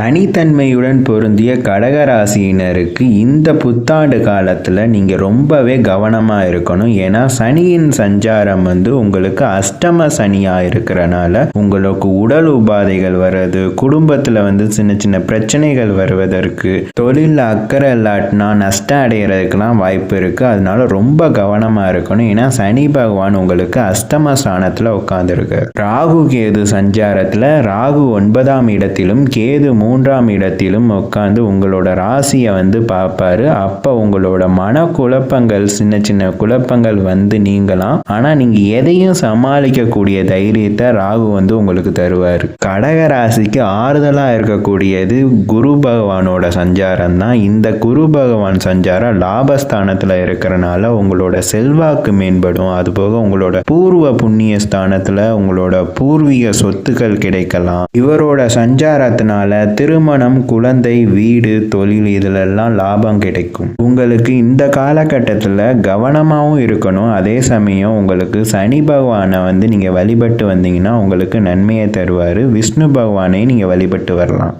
தனித்தன்மையுடன் பொருந்திய கடகராசியினருக்கு இந்த புத்தாண்டு காலத்தில் நீங்கள் ரொம்பவே கவனமாக இருக்கணும். ஏன்னா சனியின் சஞ்சாரம் வந்து உங்களுக்கு அஷ்டம சனியாக இருக்கிறனால உங்களுக்கு உடல் உபாதைகள் வர்றது குடும்பத்தில் வந்து சின்ன சின்ன பிரச்சனைகள் வருவதற்கு தொழிலில் அக்கறை இல்லாட்டினா நஷ்டம் அடைகிறதுக்கெல்லாம் வாய்ப்பு இருக்குது அதனால ரொம்ப கவனமாக இருக்கணும். ஏன்னா சனி பகவான் உங்களுக்கு அஷ்டம ஸ்தானத்தில் உட்காந்துருக்கு ராகு கேது சஞ்சாரத்தில் ராகு ஒன்பதாம் இடத்திலும் கேது மூன்றாம் இடத்திலும் உட்காந்து உங்களோட ராசியை வந்து பார்ப்பாரு அப்போ உங்களோட மன குழப்பங்கள் சின்ன சின்ன குழப்பங்கள் வந்து நீங்களாம் ஆனால் நீங்கள் எதையும் சமாளிக்கக்கூடிய தைரியத்தை ராகு வந்து உங்களுக்கு தருவார். கடக ராசிக்கு ஆறுதலாக இருக்கக்கூடியது குரு பகவானோட சஞ்சாரம் தான். இந்த குரு பகவான் சஞ்சாரம் லாபஸ்தானத்தில் இருக்கிறனால உங்களோட செல்வாக்கு மேம்படும். அதுபோக உங்களோட பூர்வ புண்ணிய ஸ்தானத்தில் உங்களோட பூர்வீக சொத்துக்கள் கிடைக்கலாம். இவரோட சஞ்சாரத்தினால திருமணம் குழந்தை வீடு தொழில் இதிலெல்லாம் லாபம் கிடைக்கும். உங்களுக்கு இந்த காலகட்டத்தில் கவனமாகவும் இருக்கணும். அதே சமயம் உங்களுக்கு சனி பகவானை வந்து நீங்கள் வழிபட்டு வந்தீங்கன்னா உங்களுக்கு நன்மையை தருவார். விஷ்ணு பகவானை நீங்கள் வழிபட்டு வரலாம்.